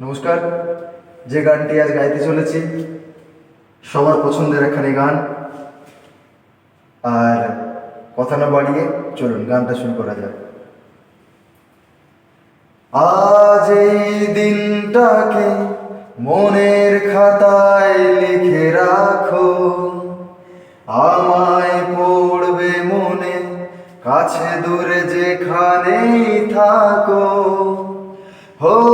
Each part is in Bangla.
নমস্কার। যে গানটি আজ গাইতে চলেছি, সবার পছন্দের একখানি গান। আর কথা না বাড়িয়ে চলুন, গানটা শুরু করা যাক। আজ এই দিনটাকে মনের খাতায় লিখে রাখো। আমায় পড়বে মনে, কাছে দূরে যেখানেই থাকো। হো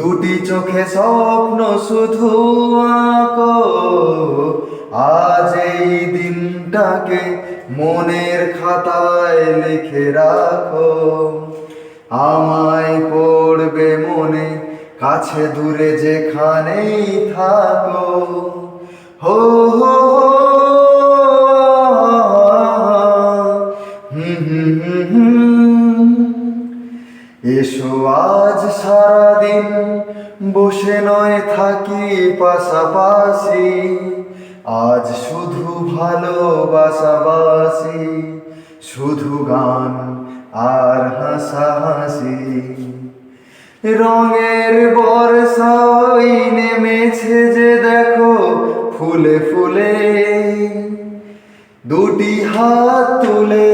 দুটি চোখে স্বপ্ন শুধু আঁকো। আজ এই দিনটাকে মনের খাতায় লিখে রাখো। আমায় পড়বে মনে, কাছে দূরে যেখানেই থাকো। হো হো এসো আজ সারাদিন, বসে নয় থাকি পাশাপাশি। আজ শুধু ভালোবাসাবাসি, শুধু গান আর হাসাহাসি। রঙের বর্ষা ওই নেমেছে যে দেখো ফুলে ফুলে। দুটি হাত তুলে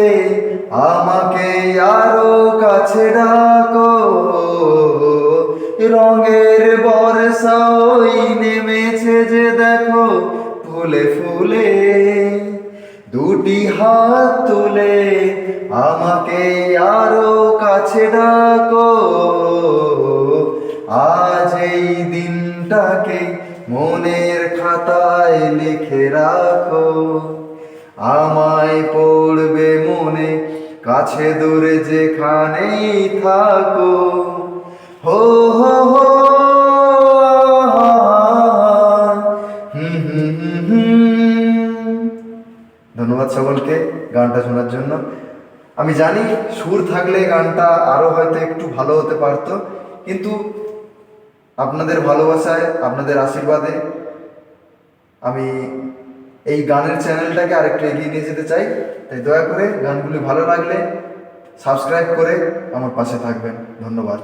আমাকে আরও কাছে ডাকো, রঙের বর্ষা ওই নেমেছে যে দেখো, ফুলে ফুলে দুটি হাত তুলে আমাকে আরও কাছে ডাকো। আজ এই দিনটাকে মনের খাতায় লিখে রাখো। আমায় পড়বে মনে কাছে দূরে যেখানেই থাকো হো হো হো। ধন্যবাদ সকলকে গানটা শোনার জন্য আমি জানি সুর থাকলে গানটা আরও হয়তো একটু ভালো হতে পারতো, কিন্তু আপনাদের ভালোবাসায়, আপনাদের আশীর্বাদে আমি এই গানের চ্যানেলটাকে আরেকটু এগিয়ে নিয়ে যেতে চাই। তাই দয়া করে গানগুলি ভালো লাগলে সাবস্ক্রাইব করে আমার পাশে থাকবেন। ধন্যবাদ।